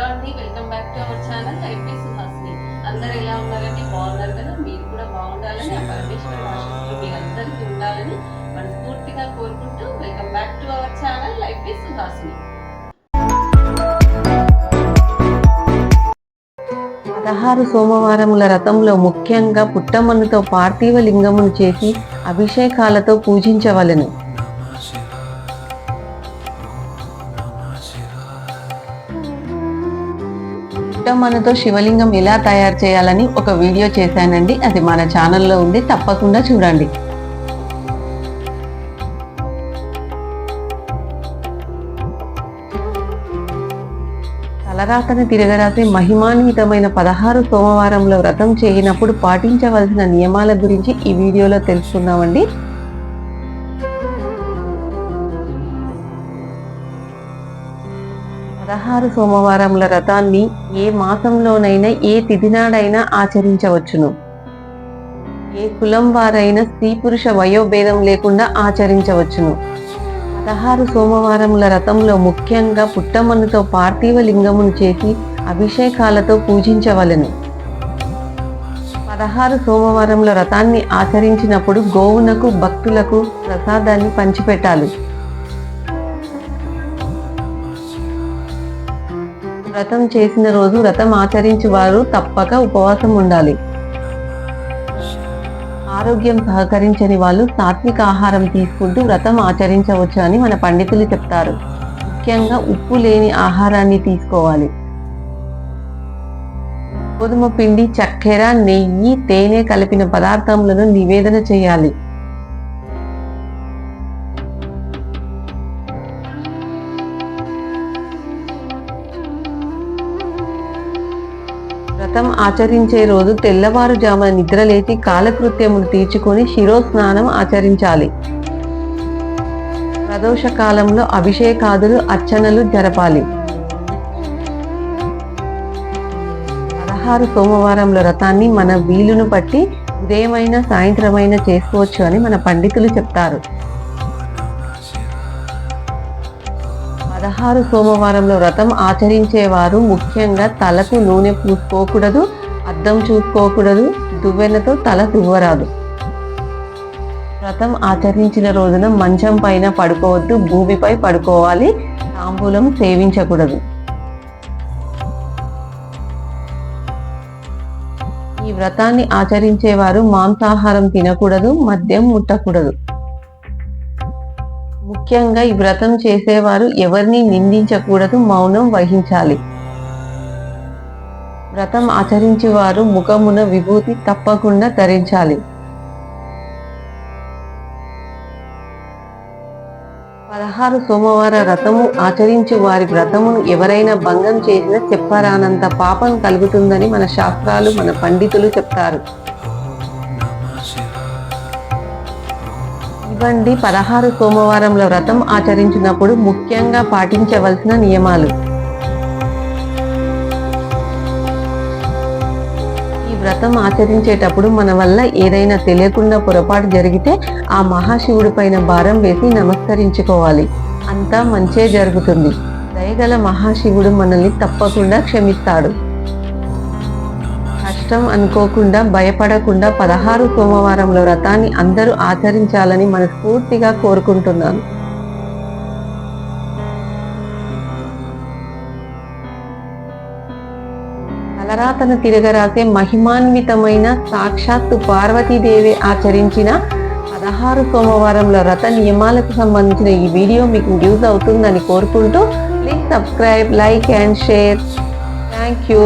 Hello అండి welcome back to our channel. IP Suhasini. అందరు ఎలా ఉన్నారండి? బాగున్నారు కదా? మీరు కూడా బాగుండాలని ఆ పరమేశ్వర ఆశిస్తూ మీ అందరికీ ఉండాలని మనస్ఫూర్తిగా కోరుకుంటూ welcome back to our channel IP Suhasini. పదహారు సోమవారముల రథంలో ముఖ్యంగా పుట్టమ్మనుతో పార్థివ లింగమును చేసి అభిషేకాలతో పూజించవలను. పుట్టమన్నుతో శివలింగం ఎలా తయారు చేయాలని ఒక వీడియో చేశానండి. అది మన ఛానల్లో ఉంది. తప్పకుండా చూడండి. తలరాతని తిరగరాసే మహిమాన్వితమైన పదహారు సోమవారంలో వ్రతం చేయనప్పుడు పాటించవలసిన నియమాల గురించి ఈ వీడియోలో తెలుసుకుందామండి. పదహారు సోమవారముల వ్రతాన్ని ఏ మాసంలోనైనా ఏ తిథినాడైనా ఆచరించవచ్చును. ఏ కులం వారైనా స్త్రీ పురుష వయోభేదం లేకుండా ఆచరించవచ్చును. పదహారు సోమవారముల రథంలో ముఖ్యంగా పుట్టమన్నుతో పార్థివ లింగమును చేసి అభిషేకాలతో పూజించవలెను. పదహారు సోమవారముల రథాన్ని ఆచరించినప్పుడు గోవునకు భక్తులకు ప్రసాదాన్ని పంచిపెట్టాలి. వ్రతం చేసిన రోజు వ్రతం ఆచరించి వారు తప్పక ఉపవాసం ఉండాలి. ఆరోగ్యం సహకరించని వాళ్ళు సాత్విక ఆహారం తీసుకుంటూ వ్రతం ఆచరించవచ్చు అని మన పండితులు చెప్తారు. ముఖ్యంగా ఉప్పు లేని ఆహారాన్ని తీసుకోవాలి. గోధుమ పిండి చక్కెర నెయ్యి తేనె కలిపిన పదార్థములను నివేదన చేయాలి. వ్రతం ఆచరించే రోజు తెల్లవారుజామున నిద్రలేచి కాలకృత్యములు తీర్చుకొని శిరోస్నానం ఆచరించాలి. ప్రదోష కాలంలో అభిషేకాదులు అర్చనలు జరపాలి. పదహారు సోమవారంలో వ్రతాన్ని మన వీలును బట్టి ఉదయమైన సాయంత్రమైన చేసుకోవచ్చు అని మన పండితులు చెప్తారు. పదహారు సోమవారంలో వ్రతం ఆచరించేవారు ముఖ్యంగా తలకు నూనె పూసుకోకూడదు అద్దం చూసుకోకూడదు దువ్వెనతో తల దువ్వరాదు. వ్రతం ఆచరించిన రోజున మంచం పైన పడుకోవద్దు భూమిపై పడుకోవాలి తాంబూలం సేవించకూడదు. ఈ వ్రతాన్ని ఆచరించేవారు మాంసాహారం తినకూడదు మద్యం ముట్టకూడదు. ముఖ్యంగా ఈ వ్రతం చేసేవారు ఎవరిని నిందించకూడదు మౌనం వహించాలి. వ్రతం ఆచరించేవారు ముఖమున విభూతి తప్పకుండా ధరించాలి. పదహారు సోమవార వ్రతము ఆచరించి వారి వ్రతమును ఎవరైనా భంగం చేసినా చెప్పరానంత పాపం కలుగుతుందని మన శాస్త్రాలు మన పండితులు చెప్తారు. ఇవ్వండి. పదహారు సోమవారంలో వ్రతం ఆచరించినప్పుడు ముఖ్యంగా పాటించవలసిన నియమాలు. ఈ వ్రతం ఆచరించేటప్పుడు మన వల్ల ఏదైనా తెలియకుండా పొరపాటు జరిగితే ఆ మహాశివుడి పైన భారం వేసి నమస్కరించుకోవాలి. అంతా మంచే జరుగుతుంది. దయగల మహాశివుడు మనల్ని తప్పకుండా క్షమిస్తాడు. కష్టం అనుకోకుండా భయపడకుండా పదహారు సోమవారంలో వ్రతాన్ని అందరూ ఆచరించాలని మనస్ఫూర్తిగా కోరుకుంటున్నాను. తలరాతను తిరగరాసే మహిమాన్వితమైన సాక్షాత్తు పార్వతీదేవి ఆచరించిన పదహారు సోమవారంలో రథ నియమాలకు సంబంధించిన ఈ వీడియో మీకు యూజ్ అవుతుందని కోరుకుంటూ please subscribe like and share thank you